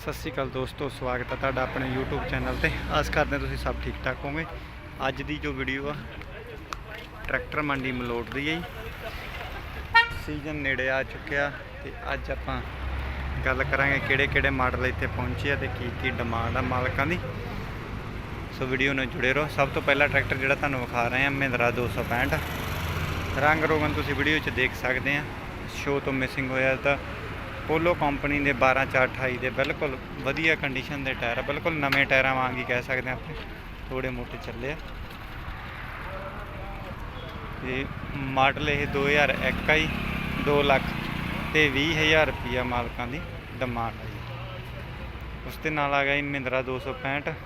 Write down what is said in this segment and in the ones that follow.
ਸਤਿ ਸ਼੍ਰੀ ਅਕਾਲ ਦੋਸਤੋ, ਸਵਾਗਤ ਹੈ ਤੁਹਾਡਾ ਆਪਣੇ YouTube ਚੈਨਲ ਤੇ। ਆਸ ਕਰਦੇ ਹਾਂ ਤੁਸੀਂ ਸਭ ਠੀਕ ਠਾਕ ਹੋਵੋਗੇ। ਅੱਜ ਦੀ ਜੋ ਵੀਡੀਓ ਆ, ਟਰੈਕਟਰ ਮੰਡੀ ਮਲੋਟ ਦੀ ਹੈ ਜੀ। ਸੀਜ਼ਨ ਨੇੜੇ ਆ ਚੁੱਕਿਆ ਤੇ ਅੱਜ ਆਪਾਂ ਗੱਲ ਕਰਾਂਗੇ ਕਿਹੜੇ ਕਿਹੜੇ ਮਾਡਲ ਇੱਥੇ ਪਹੁੰਚੇ ਆ ਤੇ ਕੀ ਕੀ ਡਿਮਾਂਡ ਆ ਮਾਲਕਾਂ ਦੀ। ਸੋ ਵੀਡੀਓ ਨਾਲ ਜੁੜੇ ਰਹੋ। ਸਭ ਤੋਂ ਪਹਿਲਾ ਟਰੈਕਟਰ ਜਿਹੜਾ ਤੁਹਾਨੂੰ ਵਿਖਾ ਰਹੇ ਹਾਂ, ਮਹਿੰਦਰਾ 265 ਰੰਗ ਰੋਗਨ ਤੁਸੀਂ ਵੀਡੀਓ 'ਚ ਦੇਖ ਸਕਦੇ ਆ। ਸ਼ੋ ਤੋਂ ਮਿਸਿੰਗ ਹੋਇਆ ਤਾਂ ਪੋਲੋ ਕੰਪਨੀ ਦੇ 12428 ਦੇ ਬਿਲਕੁਲ ਵਧੀਆ ਕੰਡੀਸ਼ਨ ਦੇ ਟਾਇਰ ਬਿਲਕੁਲ ਨਵੇਂ ਟਾਇਰਾਂ ਵਾਂਗ ਹੀ ਕਹਿ ਸਕਦੇ ਆ ਆਪਾਂ। ਥੋੜੇ ਮੋਟੇ ਚੱਲੇ ਆ। ਤੇ ਮਾਡਲ ਇਹ 2001 ਆ ਜੀ 2 ਲੱਖ ਤੇ 20000 ਰੁਪਿਆ ਮਾਲਕਾਂ ਦੀ ਡਿਮਾਂਡ ਹੈ ਜੀ। ਉਸ ਦੇ ਨਾਲ ਆ ਗਿਆ ਜੀ ਮਹਿੰਦਰਾ 265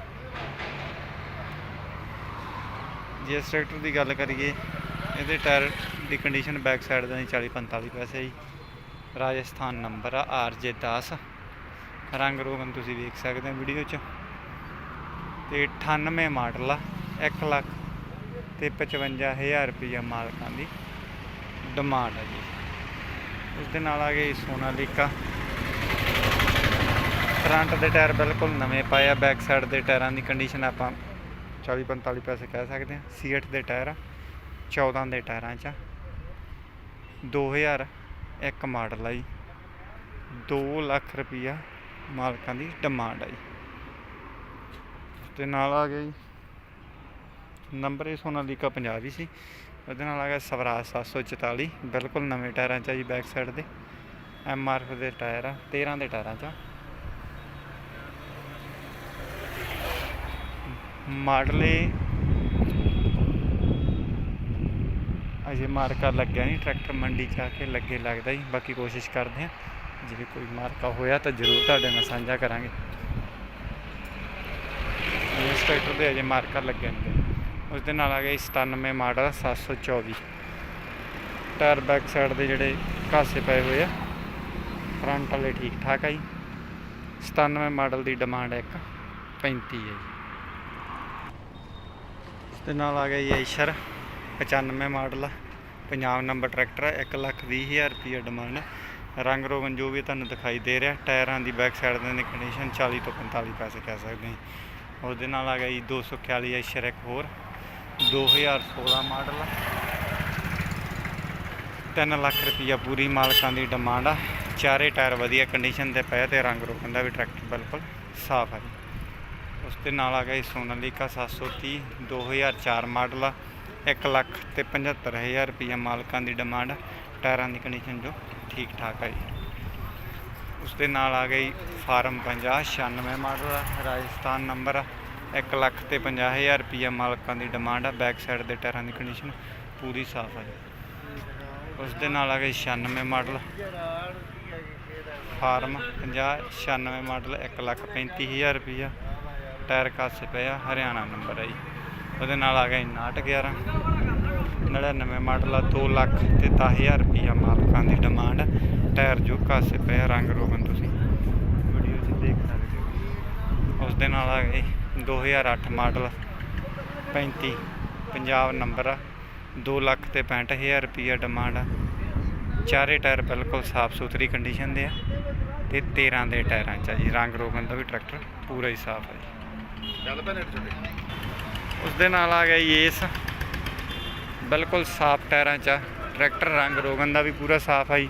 ਜੇ ਇਸ ਟਰੈਕਟਰ ਦੀ ਗੱਲ ਕਰੀਏ, ਇਹਦੇ ਟਾਇਰ ਦੀ ਕੰਡੀਸ਼ਨ ਬੈਕ ਸਾਈਡ ਦਾ ਨਹੀਂ 40 45 ਪੈਸੇ ਜੀ। ਰਾਜਸਥਾਨ ਨੰਬਰ ਆ RJ10 ਰੰਗ ਰੋਗਨ ਤੁਸੀਂ ਵੇਖ ਸਕਦੇ ਹੋ ਵੀਡੀਓ 'ਚ। ਤੇ 98 ਮਾਡਲ ਆ 1 ਲੱਖ ਤੇ 55000 ਰੁਪਇਆ ਮਾਲਕਾਂ ਦੀ ਡਿਮਾਂਡ ਆ ਜੀ। ਉਸ ਦੇ ਨਾਲ ਆ ਗਏ ਸੋਨਾ ਲੀਕਾ ਫਰੰਟ ਦੇ ਟਾਇਰ ਬਿਲਕੁਲ ਨਵੇਂ ਪਾਏ ਆ ਬੈਕ ਸਾਈਡ ਦੇ ਟਾਇਰਾਂ ਦੀ ਕੰਡੀਸ਼ਨ ਆਪਾਂ 40 45 ਪੈਸੇ ਕਹਿ ਸਕਦੇ ਆ C8 ਦੇ ਟਾਇਰ 14 ਦੇ ਟਾਇਰਾਂ ਚ 2000 ਇੱਕ ਮਾਡਲ ਆਈ ਜੀ। 2 ਲੱਖ ਰੁਪਈਆ ਮਾਲਕਾਂ ਦੀ ਡਿਮਾਂਡ ਆਈ ਜੀ। ਤੇ ਨਾਲ ਆ ਗਈ ਨੰਬਰ ਇਹ ਸੋਨਾਲੀਕਾ 50 ਹੀ ਸੀ। ਉਹਦੇ ਨਾਲ ਆ ਗਿਆ ਸਵਰਾਜ 744 ਬਿਲਕੁਲ ਨਵੇਂ ਟਾਇਰਾਂ 'ਚ ਆ ਜੀ ਬੈਕ ਸਾਈਡ ਦੇ। ਐਮ ਆਰ ਦੇ ਟਾਇਰ ਆ 13 ਦੇ ਟਾਇਰਾਂ 'ਚ ਮਾਡਲ ਇਹ ਅਜੇ ਮਾਰਕਾ ਲੱਗਿਆ ਨਹੀਂ, ਟਰੈਕਟਰ ਮੰਡੀ ਚ ਆ ਕੇ ਲੱਗੇ ਲੱਗਦਾ ਜੀ, ਬਾਕੀ ਕੋਸ਼ਿਸ਼ ਕਰਦੇ ਹਾਂ, ਜੇ ਕੋਈ ਮਾਰਕਾ ਹੋਇਆ ਤਾਂ ਜ਼ਰੂਰ ਤੁਹਾਡੇ ਨਾਲ ਸਾਂਝਾ ਕਰਾਂਗੇ। ਇਸ ਟਰੈਕਟਰ ਦੇ ਅਜੇ ਮਾਰਕਾ ਲੱਗਿਆ ਨਹੀਂ ਉਸ ਦੇ ਨਾਲ ਆ ਗਿਆ ਜੀ 97 ਮਾਡਲ 724 ਟਾਇਰ ਬੈਕ ਸਾਈਡ ਦੇ ਜਿਹੜੇ ਘਾਸੇ ਪਏ ਹੋਏ ਆ, ਫਰੰਟ ਵਾਲੇ ਠੀਕ ਠਾਕ ਆ ਜੀ। 97 ਮਾਡਲ ਦੀ ਡਿਮਾਂਡ ਹੈ ਇੱਕ 35 ਹੈ ਜੀ। ਤੇ ਨਾਲ ਆ ਗਿਆ ਜੀ ਐਸ਼ਰ 95 ਮਾਡਲ ਆ ਪੰਜਾਬ ਨੰਬਰ ਟਰੈਕਟਰ ਹੈ 1 ਲੱਖ ਵੀਹ ਹਜ਼ਾਰ ਰੁਪਈਆ ਡਿਮਾਂਡ ਰੰਗ ਰੋਗਨ ਜੋ ਵੀ ਤੁਹਾਨੂੰ ਦਿਖਾਈ ਦੇ ਰਿਹਾ, ਟਾਇਰਾਂ ਦੀ ਬੈਕ ਸਾਈਡ ਦੀ ਕੰਡੀਸ਼ਨ 40 ਤੋਂ 45 ਪੈਸੇ ਕਹਿ ਸਕਦੇ ਹਾਂ। ਉਹਦੇ ਨਾਲ ਆ ਗਿਆ ਜੀ 241 ਐਸ਼ਰ ਇੱਕ ਹੋਰ 2016 ਮਾਡਲ ਆ। 3 ਲੱਖ ਰੁਪਈਆ ਪੂਰੀ ਮਾਲਕਾਂ ਦੀ ਡਿਮਾਂਡ ਆ। ਚਾਰੇ ਟਾਇਰ ਵਧੀਆ ਕੰਡੀਸ਼ਨ ਤੇ ਪਏ ਤੇ ਰੰਗ ਰੋਗਨ ਦਾ ਵੀ ਟਰੈਕਟਰ ਬਿਲਕੁਲ ਸਾਫ਼ ਆ ਜੀ। ਉਸ ਦੇ ਨਾਲ ਆ ਗਿਆ ਜੀ ਸੋਨਾਲੀਕਾ 730 2004 ਮਾਡਲ ਆ। 1 ਲੱਖ ਤੇ 75000 ਰੁਪਈਆ ਮਾਲਕਾਂ ਦੀ ਡਿਮਾਂਡ, ਟਾਇਰਾਂ ਦੀ ਕੰਡੀਸ਼ਨ ਜੋ ਠੀਕ ਠਾਕ ਹੈ ਜੀ। ਉਸ ਦੇ ਨਾਲ ਆ ਗਈ ਫਾਰਮ 50 96 ਮਾਡਲ ਰਾਜਸਥਾਨ ਨੰਬਰ ਆ। 1 ਲੱਖ ਤੇ 50000 ਰੁਪਈਆ ਮਾਲਕਾਂ ਦੀ ਡਿਮਾਂਡ ਆ, ਬੈਕ ਸਾਈਡ ਦੇ ਟਾਇਰਾਂ ਦੀ ਕੰਡੀਸ਼ਨ ਪੂਰੀ ਸਾਫ਼ ਹੈ ਉਸ ਦੇ ਨਾਲ ਆ ਗਈ 96 ਮਾਡਲ, ਫਾਰਮ 50 96 ਮਾਡਲ 1 ਲੱਖ 35000 ਰੁਪਈਆ। ਟਾਇਰ ਕਾਸੇ ਪਿਆ, ਹਰਿਆਣਾ ਨੰਬਰ ਹੈ ਜੀ। ਉਹਦੇ ਨਾਲ ਆ ਗਿਆ ਜੀ 911 99 ਮਾਡਲ ਆ 2 ਲੱਖ ਤੇ 10000 ਰੁਪਈਆ ਮਾਲਕਾਂ ਦੀ ਡਿਮਾਂਡ ਟਾਇਰ ਜੋ ਕਾਸੇ ਪਏ ਆ ਰੰਗ ਰੋਗਨ ਤੁਸੀਂ ਵੀਡੀਓ 'ਚ ਦੇਖ ਸਕਦੇ ਹੋ। ਉਸ ਦੇ ਨਾਲ ਆ ਗਿਆ ਜੀ 2008 ਮਾਡਲ 35 ਪੰਜਾਬ ਨੰਬਰ ਆ 2 ਲੱਖ ਤੇ 65000 ਰੁਪਈਆ ਡਿਮਾਂਡ ਆ। ਚਾਰੇ ਟਾਇਰ ਬਿਲਕੁਲ ਸਾਫ਼ ਸੁਥਰੀ ਕੰਡੀਸ਼ਨ ਦੇ ਆ ਤੇ 13 ਦੇ ਟਾਇਰਾਂ 'ਚ ਆ ਜੀ। ਰੰਗ ਰੋਗਨ ਦਾ ਵੀ ਟਰੈਕਟਰ ਪੂਰਾ ਹੀ ਸਾਫ਼ ਹੈ ਜੀ। ਚੱਲ ਪੈ ਉਸ ਦੇ ਨਾਲ ਆ ਗਿਆ ਜੀ ਏਸ ਬਿਲਕੁਲ ਸਾਫ਼ ਟਾਇਰਾਂ 'ਚ ਆ। ਟਰੈਕਟਰ ਰੰਗ ਰੋਗਨ ਦਾ ਵੀ ਪੂਰਾ ਸਾਫ਼ ਆ ਜੀ।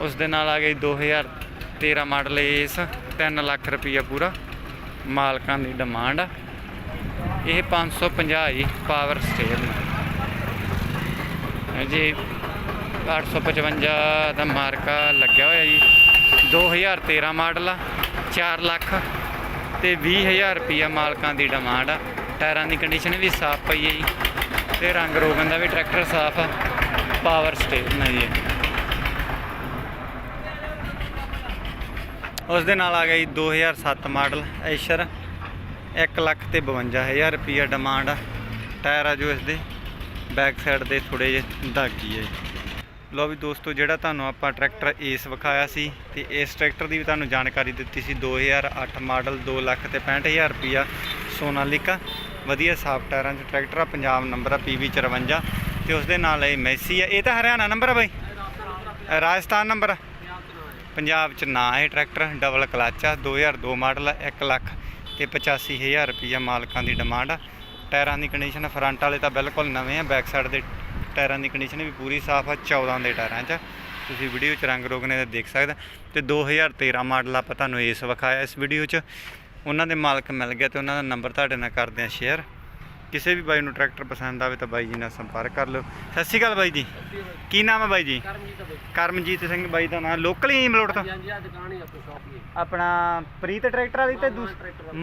ਉਸ ਦੇ ਨਾਲ ਆ ਗਿਆ ਜੀ 2013 ਮਾਡਲ ਏਸ 3 ਲੱਖ ਰੁਪਈਆ ਪੂਰਾ ਮਾਲਕਾਂ ਦੀ ਡਿਮਾਂਡ ਆ। ਇਹ 550 ਜੀ ਪਾਵਰ ਸਟੇਅਰਿੰਗ ਜੀ 855 ਦਾ ਮਾਰਕਾ ਲੱਗਿਆ ਹੋਇਆ ਜੀ। 2013 ਮਾਡਲ ਆ 4 ਲੱਖ। ਤੇ 20000 ਰੁਪਈਆ ਮਾਲਕਾਂ ਦੀ ਡਿਮਾਂਡ ਆ। ਟਾਇਰਾਂ ਦੀ ਕੰਡੀਸ਼ਨ ਵੀ ਸਾਫ਼ ਪਈ ਹੈ ਜੀ। ਤੇ ਰੰਗ ਰੋਗਨ ਦਾ ਵੀ ਟਰੈਕਟਰ ਸਾਫ਼ ਆ। ਪਾਵਰ ਸਟੇਸ਼ਨ ਹੈ ਜੀ ਉਸ ਦੇ ਨਾਲ ਆ ਗਿਆ ਜੀ 2007 ਮਾਡਲ ਐਸ਼ਰ 1 ਲੱਖ ਤੇ 52000 ਰੁਪਈਆ ਡਿਮਾਂਡ ਆ। ਟਾਇਰ ਆ ਜੋ ਇਸ ਦੇ ਬੈਕ ਸਾਈਡ ਦੇ ਥੋੜੇ ਜਿਹੇ ਦਾਗੀ ਹੈ ਜੀ। ਲੋ ਵੀ ਦੋਸਤੋ, ਜਿਹੜਾ ਤੁਹਾਨੂੰ ਆਪਾਂ ਟਰੈਕਟਰ ਏਸ ਵਿਖਾਇਆ ਸੀ ਤੇ ਇਸ ਟਰੈਕਟਰ ਦੀ ਵੀ ਤੁਹਾਨੂੰ ਜਾਣਕਾਰੀ ਦਿੱਤੀ ਸੀ 2008 ਮਾਡਲ 2 ਲੱਖ ਤੇ 65000 ਰੁਪਿਆ ਸੋਨਾਲੀਕਾ। ਵਧੀਆ ਸਾਫ਼ ਟਾਇਰਾਂ 'ਚ ਟਰੈਕਟਰ ਆ, ਪੰਜਾਬ ਨੰਬਰ ਆ PV 54 ਤੇ ਉਸ ਦੇ ਨਾਲ ਇਹ ਮੈਸੀ ਆ। ਇਹ ਤਾਂ ਹਰਿਆਣਾ ਨੰਬਰ ਆ ਬਾਈ? ਰਾਜਸਥਾਨ ਨੰਬਰ ਆ? ਪੰਜਾਬ 'ਚ ਨਾ ਇਹ ਟਰੈਕਟਰ ਡਬਲ ਕਲੱਚ ਆ 2002 ਮਾਡਲ ਆ 1 ਲੱਖ ਤੇ 85000 ਰੁਪਈਆ ਮਾਲਕਾਂ ਦੀ ਡਿਮਾਂਡ ਆ। ਟਾਇਰਾਂ ਦੀ ਕੰਡੀਸ਼ਨ ਫਰੰਟ ਵਾਲੇ ਤਾਂ ਬਿਲਕੁਲ ਨਵੇਂ ਆ ਬੈਕ ਸਾਈਡ ਦੇ ਟਾਇਰਾਂ ਦੀ ਕੰਡੀਸ਼ਨ ਵੀ ਪੂਰੀ ਸਾਫ਼ ਆ 14 ਦੇ ਟਾਇਰਾਂ 'ਚ। ਤੁਸੀਂ ਵੀਡੀਓ 'ਚ ਰੰਗ ਰੋਗਨੇ ਦਾ ਦੇਖ ਸਕਦੇ ਤੇ 2013 ਮਾਡਲ ਆਪਾਂ ਤੁਹਾਨੂੰ ਇਸ ਵਿਖਾਇਆ ਇਸ ਵੀਡੀਓ 'ਚ। ਉਹਨਾਂ ਦੇ ਮਾਲਕ ਮਿਲ ਗਿਆ ਤੇ ਉਹਨਾਂ ਦਾ ਨੰਬਰ ਤੁਹਾਡੇ ਨਾਲ ਕਰਦੇ ਆ ਸ਼ੇਅਰ ਕਿਸੇ ਵੀ ਬਾਈ ਨੂੰ ਟਰੈਕਟਰ ਪਸੰਦ ਆਵੇ ਤਾਂ ਬਾਈ ਜੀ ਨਾਲ ਸੰਪਰਕ ਕਰ ਲਓ। ਸਤਿ ਸ਼੍ਰੀ ਅਕਾਲ ਬਾਈ ਜੀ। ਕੀ ਨਾਮ ਹੈ ਬਾਈ ਜੀ? ਕਰਮਜੀਤ ਸਿੰਘ ਬਾਈ ਦਾ ਨਾਮ। ਲੋਕਲ ਹੀ ਮਲੋੜ ਤੋਂ? ਆਪਣੀ ਪ੍ਰੀਤ ਟਰੈਕਟਰ ਵਾਲੀ ਤੇ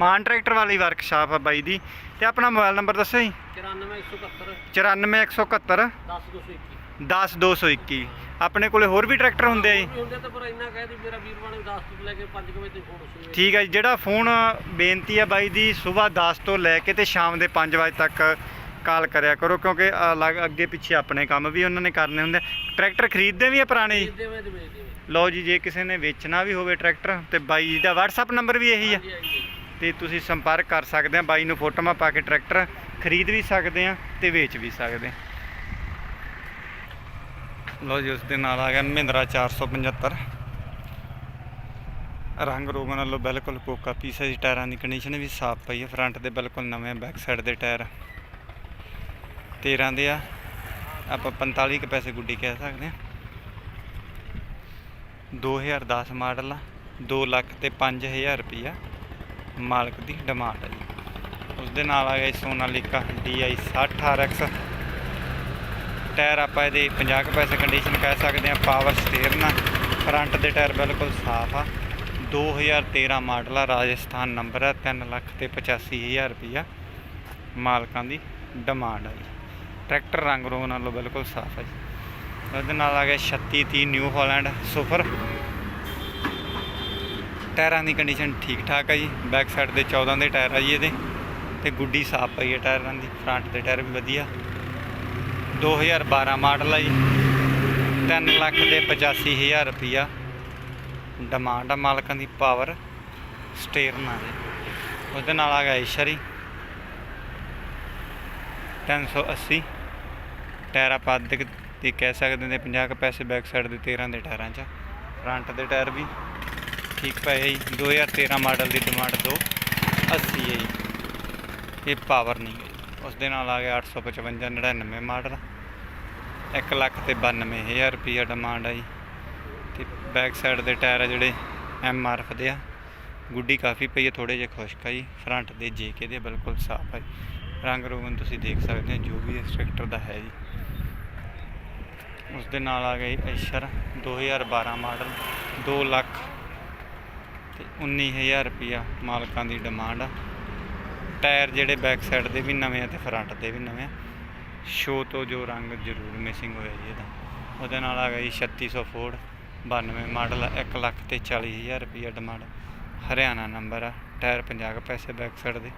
ਮਾਨ ਟਰੈਕਟਰ ਵਾਲੀ। ਵਰਕਸ਼ਾਪ ਆ ਬਾਈ ਦੀ ਤੇ ਆਪਣਾ ਮੋਬਾਈਲ ਨੰਬਰ ਦੱਸੋ ਜੀ। 94 171 94171 10221 10221 ਆਪਣੇ ਕੋਲੇ ਹੋਰ ਵੀ ਟਰੈਕਟਰ ਹੁੰਦੇ ਆ ਜੀ। ਹੁੰਦੇ ਤਾਂ ਪਰ ਇੰਨਾ ਕਹਿ ਦੀ ਮੇਰਾ ਵੀਰ ਬਣੇ 10 ਤੋਂ ਲੈ ਕੇ 5 ਵਜੇ ਤੱਕ ਫੋਨ ਉਸੇ ਠੀਕ ਹੈ ਜੀ ਜਿਹੜਾ ਫੋਨ ਬੇਨਤੀ ਹੈ ਬਾਈ ਦੀ ਸਵੇਰ 10 ਤੋਂ ਲੈ ਕੇ ਤੇ ਸ਼ਾਮ ਦੇ 5 ਵਜੇ ਤੱਕ ਕਾਲ ਕਰਿਆ ਕਰੋ ਕਿਉਂਕਿ ਅਲੱਗ ਅੱਗੇ ਪਿੱਛੇ ਆਪਣੇ ਕੰਮ ਵੀ ਉਹਨਾਂ ਨੇ ਕਰਨੇ ਹੁੰਦੇ ਟਰੈਕਟਰ ਖਰੀਦਦੇ ਵੀ ਆ ਪੁਰਾਣੇ ਜੀ? ਲਓ ਜੀ ਜੇ ਕਿਸੇ ਨੇ ਵੇਚਣਾ ਵੀ ਹੋਵੇ ਟਰੈਕਟਰ ਤੇ ਬਾਈ ਜੀ ਦਾ WhatsApp ਨੰਬਰ ਵੀ ਇਹੀ ਆ। ਤੇ ਤੁਸੀਂ ਸੰਪਰਕ ਕਰ ਸਕਦੇ ਆ ਬਾਈ ਨੂੰ ਫੋਟੋਆਂ ਪਾ ਕੇ ਟਰੈਕਟਰ ਖਰੀਦ ਵੀ ਸਕਦੇ ਆ ਤੇ ਵੇਚ ਵੀ ਸਕਦੇ ਆ। ਲਓ ਜੀ, ਉਸ ਦੇ ਨਾਲ ਆ ਗਿਆ ਮਹਿੰਦਰਾ 475 ਰੰਗ ਰੋਗ ਨਾਲੋਂ ਬਿਲਕੁਲ ਕੋਕਾ ਪੀਸ ਹੈ ਜੀ, ਟਾਇਰਾਂ ਦੀ ਕੰਡੀਸ਼ਨ ਵੀ ਸਾਫ਼ ਪਈ ਹੈ ਫਰੰਟ ਦੇ ਬਿਲਕੁਲ ਨਵੇਂ ਬੈਕ ਸਾਈਡ ਦੇ ਟਾਇਰ। 13 ਦੇ ਆ, ਆਪਾਂ 45 ਕੁ ਪੈਸੇ ਗੁੱਡੀ ਕਹਿ ਸਕਦੇ ਆ 2010 ਮਾਡਲ ਆ 2 ਲੱਖ ਤੇ 5000 ਰੁਪਈਆ ਮਾਲਕ ਦੀ ਡਿਮਾਂਡ ਹੈ ਜੀ। ਉਸ ਦੇ ਨਾਲ ਆ ਗਿਆ ਜੀ ਸੋਨਾਲੀਕਾ DI 60 RX ਟਾਇਰ ਆਪਾਂ ਇਹਦੇ 50 ਕੁ ਪੈਸੇ ਕੰਡੀਸ਼ਨ ਕਹਿ ਸਕਦੇ ਆ ਪਾਵਰ ਸਟੀਅਰਿੰਗ ਨਾਲ। ਫਰੰਟ ਦੇ ਟਾਇਰ ਬਿਲਕੁਲ ਸਾਫ਼ ਆ। 2013 ਮਾਡਲ ਆ, ਰਾਜਸਥਾਨ ਨੰਬਰ ਆ 3 ਲੱਖ ਤੇ 85000 ਰੁਪਈਆ ਮਾਲਕਾਂ ਦੀ ਡਿਮਾਂਡ ਆ ਜੀ। ਟਰੈਕਟਰ ਰੰਗ ਰੋਗ ਨਾਲੋਂ ਬਿਲਕੁਲ ਸਾਫ਼ ਆ ਜੀ। ਉਹਦੇ ਨਾਲ ਆ ਗਿਆ 3630 ਨਿਊ ਹਾਲੈਂਡ ਸੁਪਰ ਟਾਇਰਾਂ ਦੀ ਕੰਡੀਸ਼ਨ ਠੀਕ ਠਾਕ ਆ ਜੀ। ਬੈਕ ਸਾਈਡ ਦੇ 14 ਦੇ ਟਾਇਰ ਆ ਜੀ ਇਹਦੇ। ਤੇ ਗੁੱਡੀ ਸਾਫ਼ ਪਈ ਹੈ ਟਾਇਰਾਂ ਦੀ। ਫਰੰਟ ਦੇ ਟਾਇਰ ਵੀ ਵਧੀਆ। 2012 ਮਾਡਲ ਆ ਜੀ। 3 ਲੱਖ ਤੇ 85000 ਰੁਪਈਆ ਡਿਮਾਂਡ ਆ ਮਾਲਕਾਂ ਦੀ ਪਾਵਰ ਸਟੇਅਰਿੰਗ ਆ ਜੀ। ਉਹਦੇ ਨਾਲ ਆ ਗਿਆ ਇਸ਼ਰੀ 380 ਟਾਇਰ ਆਪਾਂ ਅੱਧੇ ਕੁ ਦੀ ਕਹਿ ਸਕਦੇ ਨੇ 50 ਕੁ ਪੈਸੇ ਬੈਕ ਸਾਈਡ ਦੇ 13 ਦੇ ਟਾਇਰਾਂ 'ਚ ਫਰੰਟ ਦੇ ਟਾਇਰ ਵੀ ਠੀਕ ਪਏ ਹੈ ਜੀ। 2013 ਮਾਡਲ ਦੀ ਡਿਮਾਂਡ 280 ਹੈ ਜੀ। ਇਹ ਪਾਵਰ ਨਹੀਂ ਹੈ। ਉਸ ਦੇ ਨਾਲ ਆ ਗਿਆ 855 99 ਮਾਡਲ। 1 ਲੱਖ ਤੇ 92000 ਰੁਪਈਆ ਡਿਮਾਂਡ ਆ ਜੀ। ਤੇ ਬੈਕ ਸਾਈਡ ਦੇ ਟਾਇਰ ਆ ਜਿਹੜੇ ਐਮ ਆਰ ਐਫ ਦੇ ਆ। ਗੁੱਡੀ ਕਾਫੀ ਪਈ ਹੈ ਥੋੜੇ ਜਿਹੇ ਖੁਸ਼ਕ ਆ ਜੀ। ਫਰੰਟ ਦੇ ਜੇ ਕੇ ਦੇ ਬਿਲਕੁਲ ਸਾਫ਼ ਹੈ ਰੰਗ ਰੋਗਨ ਤੁਸੀਂ ਦੇਖ ਸਕਦੇ ਹੋ, ਜੋ ਵੀ ਇਸ ਟਰੈਕਟਰ ਦਾ ਹੈ ਜੀ। ਉਸ ਦੇ ਨਾਲ ਆ ਗਈ ਐਸ਼ਰ 2012 ਮਾਡਲ 2 ਲੱਖ ਤੇ 19000 ਰੁਪਿਆ ਮਾਲਕਾਂ ਦੀ ਡਿਮਾਂਡ ਆ। ਟਾਇਰ ਜਿਹੜੇ ਬੈਕ ਸਾਈਡ ਦੇ ਵੀ ਨਵੇਂ ਆ ਤੇ ਫਰੰਟ ਦੇ ਵੀ ਨਵੇਂ ਆ। ਸ਼ੋ ਤੋਂ ਜੋ ਰੰਗ ਜ਼ਰੂਰ ਮਿਸਿੰਗ ਹੋਇਆ ਜੀ ਇਹਦਾ। ਉਹਦੇ ਨਾਲ ਆ ਗਈ 3600 ਫੋਰਡ 92 ਮਾਡਲ ਆ 1 ਲੱਖ ਤੇ 40000 ਰੁਪਿਆ ਡਿਮਾਂਡ ਹਰਿਆਣਾ ਨੰਬਰ ਆ, ਟਾਇਰ 50 ਕੁ ਪੈਸੇ ਬੈਕ ਸਾਈਡ ਦੇ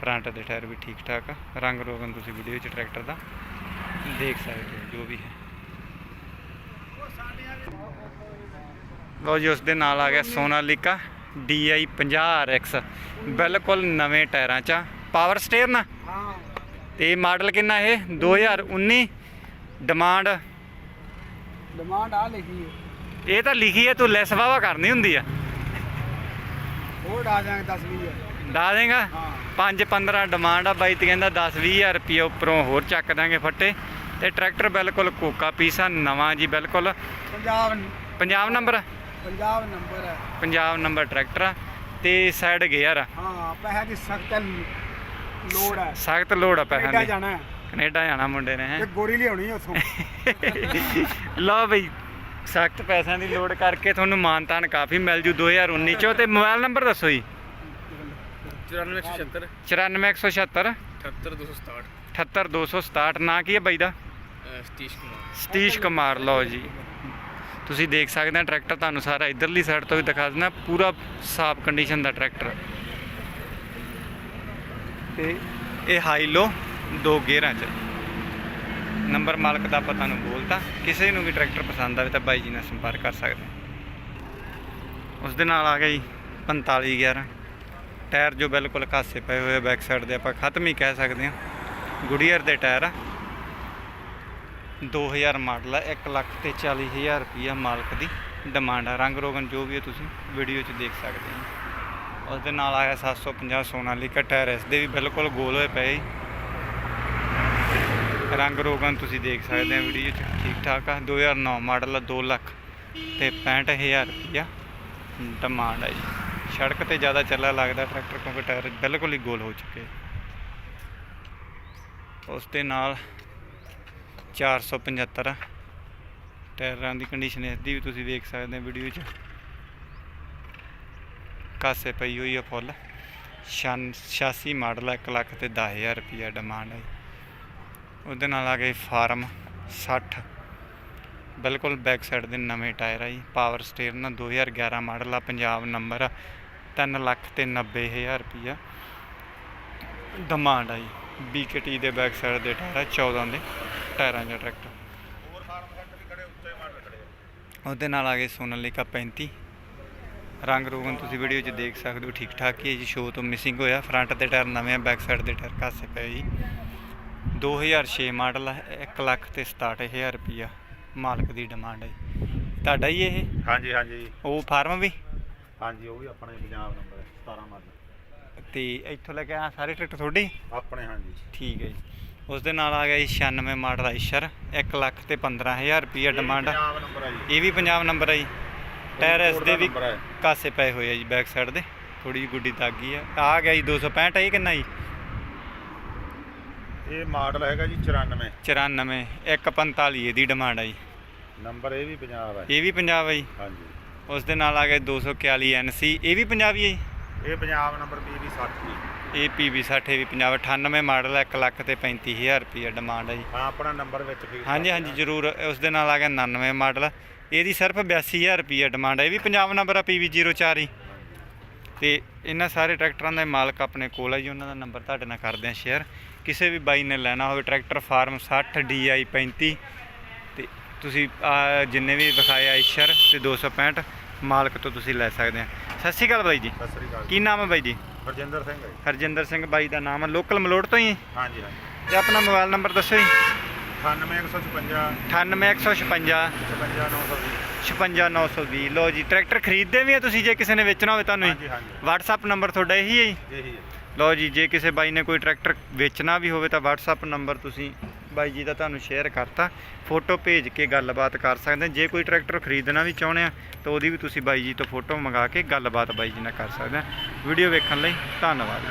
ਫਰੰਟ ਦੇ ਟਾਇਰ ਵੀ ਠੀਕ ਠਾਕ ਆ। ਰੰਗ ਰੋਗਨ ਤੁਸੀਂ ਵੀਡੀਓ 'ਚ ਟਰੈਕਟਰ ਦਾ ਦੇਖ ਸਕਦੇ ਹੋ, ਜੋ ਵੀ ਹੈ। ਲਓ ਜੀ ਉਸ ਦੇ ਨਾਲ ਆ ਗਿਆ ਸੋਨਾਲੀਕਾ DI 50RX ਬਿਲਕੁਲ ਨਵੇਂ ਟਾਇਰਾਂ 'ਚ ਆ। ਪਾਵਰ ਸਟੀਅਰਿੰਗ ਹਾਂ। ਤੇ ਮਾਡਲ ਕਿੰਨਾ ਇਹ? 2019 ਡਿਮਾਂਡ। ਡਿਮਾਂਡ ਆ ਲਿਖੀ ਹੈ। ਇਹ ਤਾਂ ਲਿਖੀ ਹੈ ਤੂੰ ਲੈਸ ਵਾਵਾ ਕਰਨੀ ਹੁੰਦੀ ਆ। ਹੋਰ ਆ ਜਾਾਂਗੇ 10 20 ਡਾ ਦੇਗਾ? ਹਾਂ। 5 15 ਡਿਮਾਂਡ ਆ ਬਾਈ ਤੇ ਕਹਿੰਦਾ 10 20000 ਰੁਪਏ ਉੱਪਰੋਂ ਹੋਰ ਚੱਕ ਦਾਂਗੇ ਫੱਟੇ। ਤੇ ਟਰੈਕਟਰ ਬਿਲਕੁਲ ਕੋਕਾ ਪੀਸਾ ਨਵਾਂ ਜੀ ਬਿਲਕੁਲ। ਪੰਜਾਬ ਪੰਜਾਬ ਨੰਬਰ? ਪੰਜਾਬ ਨੰਬਰ ਹੈ। ਪੰਜਾਬ ਨੰਬਰ ਟਰੈਕਟਰ ਆ ਤੇ ਸਾਈਡ ਗੇਅਰ ਆ। ਹਾਂ ਪੈਸੇ ਦੀ ਸਖਤ ਲੋੜ ਹੈ। ਸਖਤ ਲੋੜ ਆ ਪੈਸਿਆਂ ਕੈਨੇਡਾ ਦੀ। ਜਾਣਾ ਹੈ। ਕੈਨੇਡਾ ਜਾਣਾ ਮੁੰਡੇ ਨੇ ਤੇ ਹੈਂ। ਗੋਰੀ ਲਿਆਉਣੀ ਹੈ ਉਥੋਂ। ਲਓ ਬਈ ਸਖਤ ਪੈਸਿਆਂ ਦੀ ਲੋੜ ਕਰਕੇ ਤੁਹਾਨੂੰ ਮਾਨਤਾਨ ਕਾਫੀ ਮਿਲ ਜੂ 2019 ਚੋਂ। ਤੇ ਮੋਬਾਈਲ ਨੰਬਰ ਦੱਸੋ ਜੀ। 9476 94176 78267 78267 ਨਾਂ ਕੀ ਹੈ ਬਾਈ ਦਾ? ਸਤੀਸ਼ ਕੁਮਾਰ। ਸਤੀਸ਼ ਕੁਮਾਰ ਲਓ ਜੀ। ਤੁਸੀਂ ਦੇਖ ਸਕਦੇ ਆ ਟਰੈਕਟਰ ਤੁਹਾਨੂੰ ਸਾਰਾ ਇਧਰਲੀ ਸਾਈਡ ਤੋਂ ਵੀ ਦਿਖਾ ਦਿੰਦਾ। ਪੂਰਾ ਸਾਫ਼ ਕੰਡੀਸ਼ਨ ਦਾ ਟਰੈਕਟਰ। ਤੇ ਇਹ ਹਾਈ ਲੋ ਦੋ ਗੇਅਰਾਂ 'ਚ। ਨੰਬਰ ਮਾਲਕ ਦਾ ਆਪਾਂ ਤੁਹਾਨੂੰ ਬੋਲਤਾ। ਕਿਸੇ ਨੂੰ ਵੀ ਟਰੈਕਟਰ ਪਸੰਦ ਆਵੇ ਤਾਂ ਬਾਈ ਜੀ ਨਾਲ ਸੰਪਰਕ ਕਰ ਸਕਦੇ ਉਸ ਦੇ ਨਾਲ ਆ ਗਿਆ ਜੀ 45 11 ਟਾਇਰ ਜੋ ਬਿਲਕੁਲ ਕਾਸੇ ਪਏ ਹੋਏ ਬੈਕ ਸਾਈਡ ਦੇ ਆਪਾਂ ਖਤਮ ਹੀ ਕਹਿ ਸਕਦੇ ਹਾਂ। ਗੁਡੀਅਰ ਦੇ ਟਾਇਰ ਆ। 2000 ਮਾਡਲ ਆ 1 ਲੱਖ ਤੇ 40000 ਰੁਪਈਆ ਮਾਲਕ ਦੀ ਡਿਮਾਂਡ ਆ। ਰੰਗ ਰੋਗਨ ਜੋ ਵੀ ਹੈ ਤੁਸੀਂ ਵੀਡੀਓ 'ਚ ਦੇਖ ਸਕਦੇ ਹੋ। ਉਸ ਦੇ ਨਾਲ ਆਇਆ 750 ਸੋਨਾਲੀਕਾ ਟਾਇਰ ਇਸ ਦੇ ਵੀ ਬਿਲਕੁਲ ਗੋਲ ਹੋਏ ਪਏ ਰੰਗ ਰੋਗਨ ਤੁਸੀਂ ਦੇਖ ਸਕਦੇ ਹੋ ਵੀਡੀਓ 'ਚ ਠੀਕ ਠਾਕ ਆ 2009 ਮਾਡਲ ਆ 2 ਲੱਖ ਤੇ 65000 ਰੁਪਇਆ ਡਿਮਾਂਡ ਹੈ ਜੀ। ਸੜਕ ਤੇ ਜ਼ਿਆਦਾ ਚੱਲਾ ਲੱਗਦਾ ਟਰੈਕਟਰ ਕਿਉਂਕਿ ਟਾਇਰ ਬਿਲਕੁਲ ਹੀ ਗੋਲ ਹੋ ਚੁੱਕੇ ਉਸ ਦੇ ਨਾਲ 475 ਟਾਇਰਾਂ ਦੀ ਕੰਡੀਸ਼ਨ ਇਸ ਦੀ ਵੀ ਤੁਸੀਂ ਵੇਖ ਸਕਦੇ ਹੋ ਵੀਡੀਓ 'ਚ। ਕਾਸੇ ਪਈ ਹੋਈ ਆ ਫੁੱਲ। 86 ਮਾਡਲ ਆ 1 ਲੱਖ ਤੇ 10000 ਰੁਪਇਆ ਡਿਮਾਂਡ ਹੈ ਉਹਦੇ ਨਾਲ ਆ ਗਏ ਫਾਰਮ 60 ਬਿਲਕੁਲ ਬੈਕ ਸਾਈਡ ਦੇ ਨਵੇਂ ਟਾਇਰ ਆ ਜੀ। ਪਾਵਰ ਸਟੀਅਰਿੰਗ ਨਾਲ 2011 ਮਾਡਲ ਆ, ਪੰਜਾਬ ਨੰਬਰ ਆ। 3 ਲੱਖ ਤੇ 90000 ਰੁਪਇਆ ਡਿਮਾਂਡ ਆ ਜੀ। BKT ਦੇ ਬੈਕ ਸਾਈਡ ਦੇ ਟਾਇਰ ਆ 14 ਦੇ ਟਾਇਰਾਂ ਦਾ ਟਰੈਕਟਰ। ਉਹਦੇ ਨਾਲ ਆ ਗਏ ਸੋਨਾਲੀਕਾ 35 ਰੰਗ ਰੋਗਨ ਤੁਸੀਂ ਵੀਡੀਓ 'ਚ ਦੇਖ ਸਕਦੇ ਹੋ ਠੀਕ ਠਾਕ ਹੀ ਹੈ ਜੀ ਸ਼ੋਅ ਤੋਂ ਮਿਸਿੰਗ ਹੋਇਆ। ਫਰੰਟ ਦੇ ਟਾਇਰ ਨਵੇਂ ਆ ਬੈਕ ਸਾਈਡ ਦੇ ਟਾਇਰ ਕਾਸੇ ਪਏ ਜੀ। 2006 ਮਾਡਲ ਹੈ 1 ਲੱਖ ਤੇ 67000 ਰੁਪਿਆ ਮਾਲਕ ਦੀ ਡਿਮਾਂਡ ਹੈ। ਤੁਹਾਡਾ ਹੀ ਇਹ? ਹਾਂਜੀ ਹਾਂਜੀ। ਉਹ ਫਾਰਮ ਵੀ? ਹਾਂਜੀ ਉਹ ਵੀ ਆਪਣੇ ਪੰਜਾਬ ਨੰਬਰ ਹੈ 17 ਮਾਡਲ ਤੇ ਇੱਥੋਂ ਲੈ ਕੇ ਆ ਸਾਰੇ ਟਰੈਕਟਰ ਤੁਹਾਡੇ? ਆਪਣੇ ਹਾਂਜੀ। ਠੀਕ ਹੈ ਜੀ। ਉਸ ਦੇ ਨਾਲ ਆ ਗਿਆ ਜੀ 96 ਮਾਡਲ ਆਇਸ਼ਰ 1 ਲੱਖ ਤੇ 15000 ਰੁਪਿਆ ਡਿਮਾਂਡ ਇਹ ਵੀ ਪੰਜਾਬ ਨੰਬਰ ਹੈ ਜੀ। ਟਾਇਰ ਇਸ ਦੇ ਵੀ। ਕਾਸੇ ਪਏ ਹੋਏ ਆ ਜੀ ਬੈਕ ਸਾਈਡ ਦੇ। ਥੋੜੀ ਜਿਹੀ ਗੁੱਡੀ ਦਾਗੀ ਆ। ਆ ਗਿਆ ਜੀ 265 ਇਹ ਕਿੰਨਾ ਜੀ? ਇਹ ਮਾਡਲ ਹੈਗਾ ਜੀ 94 94 145 ਇਹਦੀ ਡਿਮਾਂਡ ਆ ਜੀ। ਨੰਬਰ ਇਹ ਵੀ ਪੰਜਾਬ ਹੈ ਇਹ ਵੀ ਪੰਜਾਬ ਹੈ ਜੀ। ਹਾਂਜੀ। ਉਸ ਦੇ ਨਾਲ ਆ ਗਿਆ 241 ਐਨਸੀ ਇਹ ਵੀ ਪੰਜਾਬੀ ਹੈ ਜੀ? ਇਹ ਪੰਜਾਬ ਨੰਬਰ ਵੀ 60 ਜੀ ਇਹ ਪੀਵੀ 60 ਵੀ ਪੰਜਾਬ 98 ਮਾਡਲ ਹੈ 1 ਲੱਖ ਤੇ 35000 ਰੁਪਏ ਡਿਮਾਂਡ ਹੈ ਜੀ। ਹਾਂ ਆਪਣਾ ਨੰਬਰ ਵਿੱਚ ਹਾਂਜੀ ਹਾਂਜੀ ਜ਼ਰੂਰ ਉਸ ਦੇ ਨਾਲ ਆ ਗਿਆ 99 ਮਾਡਲ ਇਹਦੀ ਸਿਰਫ 82000 ਰੁਪਏ ਡਿਮਾਂਡ ਹੈ ਇਹ ਵੀ ਪੰਜਾਬ ਨੰਬਰ ਆ ਪੀਵੀ 04 ਹੀ। ਤੇ ਇਹਨਾਂ ਸਾਰੇ ਟਰੈਕਟਰਾਂ ਦੇ ਮਾਲਕ ਆਪਣੇ ਕੋਲ ਹੈ ਜੀ। ਉਹਨਾਂ ਦਾ ਨੰਬਰ ਤੁਹਾਡੇ ਨਾਲ ਕਰਦੇ ਆ ਸ਼ੇਅਰ ਕਿਸੇ ਵੀ ਬਾਈ ਨੇ ਲੈਣਾ ਹੋਵੇ ਟਰੈਕਟਰ ਫਾਰਮ 60 DI 35 ਤੇ ਤੁਸੀਂ ਜਿੰਨੇ ਵੀ ਵਿਖਾਏ ਆ ਇਸ਼ਰ ਤੇ 265 ਮਾਲਕ ਤੋਂ ਤੁਸੀਂ ਲੈ ਸਕਦੇ ਆ। ਸਤਿ ਸ਼੍ਰੀ ਅਕਾਲ ਬਾਈ ਜੀ। ਸਤਿ ਸ੍ਰੀ ਅਕਾਲ ਕੀ ਨਾਮ ਹੈ ਬਾਈ ਜੀ? ਹਰਜਿੰਦਰ ਸਿੰਘ ਹੈ। ਹਰਜਿੰਦਰ ਸਿੰਘ ਬਾਈ ਦਾ ਨਾਮ ਹੈ ਲੋਕਲ ਮਲੋੜ ਤੋਂ ਹੀ? ਹਾਂਜੀ ਹਾਂਜੀ। ਤੇ ਆਪਣਾ ਮੋਬਾਈਲ ਨੰਬਰ ਦੱਸੋ ਜੀ। 98156 98156 56920 56920 ਲੋ ਜੀ ਟਰੈਕਟਰ ਖਰੀਦਦੇ ਵੀ ਆ ਤੁਸੀਂ ਜੇ ਕਿਸੇ ਨੇ ਵੇਚਣਾ ਹੋਵੇ ਤੁਹਾਨੂੰ ਹਾਂਜੀ ਹਾਂਜੀ। WhatsApp ਨੰਬਰ ਤੁਹਾਡਾ ਇਹੀ ਹੈ ਜੀ? ਇਹੀ ਹੈ। ਲਓ ਜੀ ਜੇ ਕਿਸੇ ਬਾਈ ਨੇ ਕੋਈ ਟਰੈਕਟਰ ਵੇਚਣਾ ਵੀ ਹੋਵੇ ਤਾਂ WhatsApp ਨੰਬਰ ਤੁਸੀਂ ਬਾਈ ਜੀ ਦਾ ਤੁਹਾਨੂੰ ਸ਼ੇਅਰ ਕਰਤਾ। ਫੋਟੋ ਭੇਜ ਕੇ ਗੱਲਬਾਤ ਕਰ ਸਕਦੇ ਜੇ ਕੋਈ ਟਰੈਕਟਰ ਖਰੀਦਣਾ ਵੀ ਚਾਹੁੰਦੇ ਆ ਤਾਂ ਉਹਦੀ ਵੀ ਤੁਸੀਂ ਬਾਈ ਜੀ ਤੋਂ ਫੋਟੋ ਮੰਗਾ ਕੇ ਗੱਲਬਾਤ ਬਾਈ ਜੀ ਨਾਲ ਕਰ ਸਕਦੇ ਆ ਵੀਡੀਓ ਵੇਖਣ ਲਈ ਧੰਨਵਾਦ